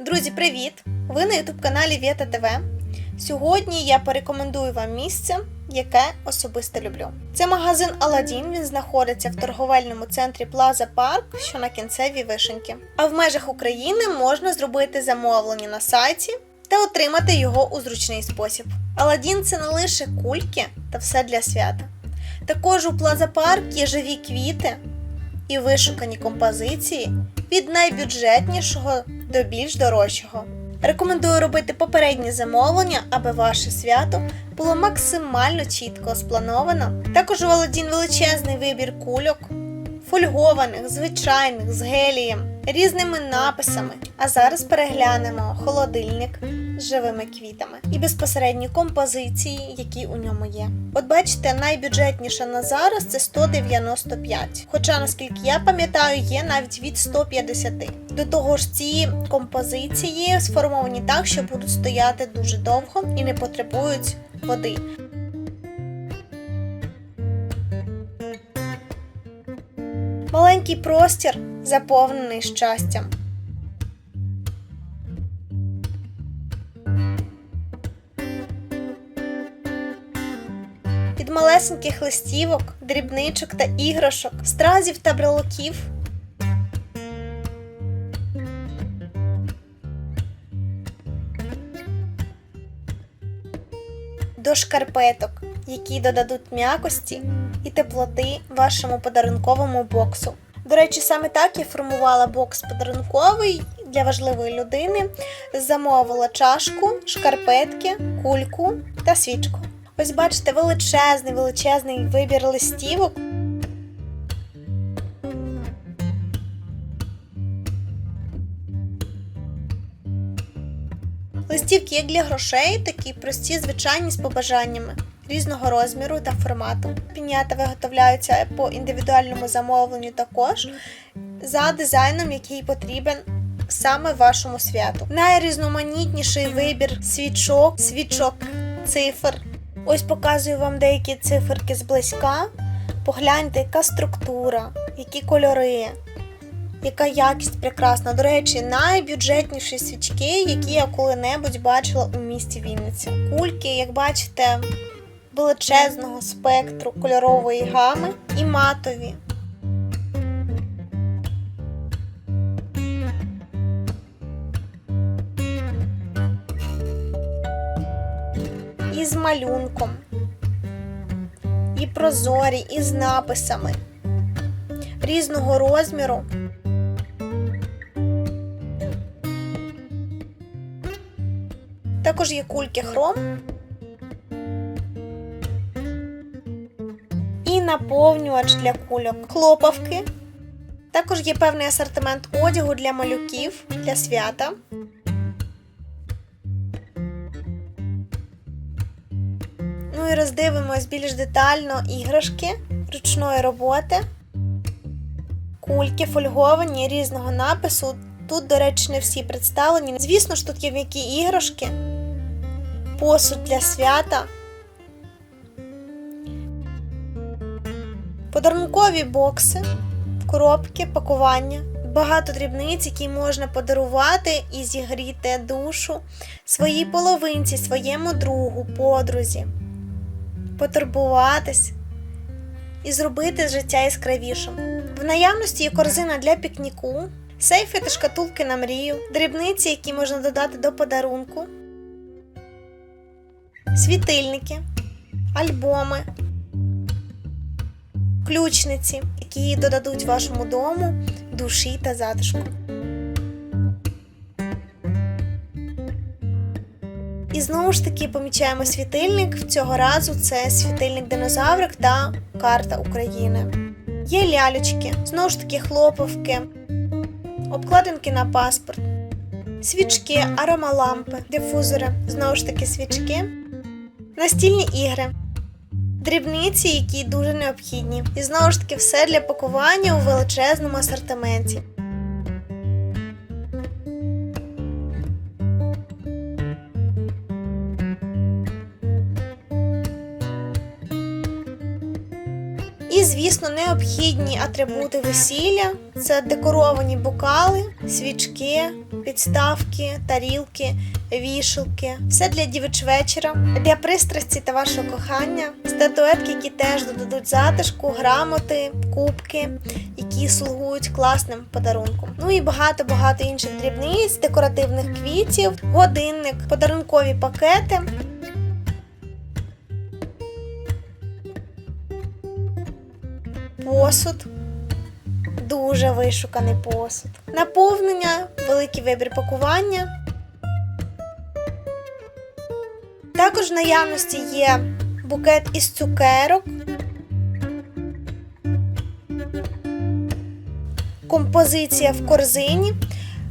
Друзі, привіт! Ви на youtube каналі Вєта ТВ. Сьогодні я порекомендую вам місце, яке особисто люблю. Це магазин Аладдін. Він знаходиться в торговельному центрі Плаза Парк, що на кінцевій вишеньки. А в межах України можна зробити замовлення на сайті та отримати його у зручний спосіб. Аладдін це не лише кульки та все для свята. Також у Плаза Парк є живі квіти і вишукані композиції від найбюджетнішого до більш дорожчого. Рекомендую робити попереднє замовлення, аби ваше свято було максимально чітко сплановано. Також у Володін величезний вибір кульок, фольгованих, звичайних, з гелієм, різними написами. А зараз переглянемо холодильник живими квітами і безпосередні композиції, які у ньому є. От бачите, найбюджетніша на зараз це 195. Хоча, наскільки я пам'ятаю, є навіть від 150. До того ж, ці композиції сформовані так, що будуть стояти дуже довго і не потребують води. Маленький простір заповнений щастям. Малесеньких листівок, дрібничок та іграшок, стразів та брелоків. До шкарпеток, які додадуть м'якості і теплоти вашому подарунковому боксу. До речі, саме так я формувала бокс подарунковий для важливої людини. Замовила чашку, шкарпетки, кульку та свічку. Ось бачите, величезний, величезний вибір листівок. Листівки як для грошей, такі прості, звичайні з побажаннями різного розміру та формату. Пінята виготовляються по індивідуальному замовленню також за дизайном, який потрібен саме вашому святу. Найрізноманітніший вибір свічок, свічок, цифр. Ось показую вам деякі циферки зблизька. Погляньте, яка структура, які кольори, яка якість прекрасна. До речі, найбюджетніші свічки, які я коли-небудь бачила у місті Вінниця. Кульки, як бачите, величезного спектру кольорової гами і матові. І з малюнком, і прозорі, і з написами різного розміру. Також є кульки хром і наповнювач для кульок, хлопавки. Також є певний асортимент одягу для малюків для свята. Ну і роздивимось більш детально іграшки ручної роботи. Кульки фольговані різного напису. Тут, до речі, не всі представлені. Звісно ж, тут є м'які іграшки, посуд для свята, подарункові бокси, коробки, пакування, багато дрібниць, які можна подарувати і зігріти душу своїй половинці, своєму другу, подрузі, потурбуватись і зробити життя яскравішим. В наявності є корзина для пікніку, сейфи та шкатулки на мрію, дрібниці, які можна додати до подарунку, світильники, альбоми, ключниці, які додадуть вашому дому душі та затишку. І знову ж таки помічаємо світильник. Цього разу це світильник динозаврик та карта України. Є лялечки, знову ж таки хлопавки, обкладинки на паспорт, свічки, аромалампи, дифузори, знову ж таки свічки, настільні ігри, дрібниці, які дуже необхідні. І знову ж таки все для пакування у величезному асортименті. І, звісно, необхідні атрибути весілля це декоровані бокали, свічки, підставки, тарілки, вішалки. Все для дівчвечора, для пристрасті та вашого кохання, статуетки, які теж додадуть затишку, грамоти, кубки, які слугують класним подарунком. Ну і багато-багато інших дрібниць, декоративних квітів, годинник, подарункові пакети. Посуд. Дуже вишуканий посуд. Наповнення, великий вибір пакування. Також в наявності є букет із цукерок, композиція в корзині.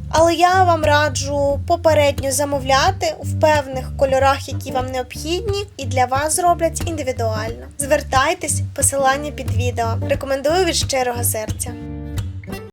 Але я вам раджу попередньо замовляти в певних кольорах, які вам необхідні, і для вас зроблять індивідуально. Звертайтесь, посилання під відео. Рекомендую від щирого серця.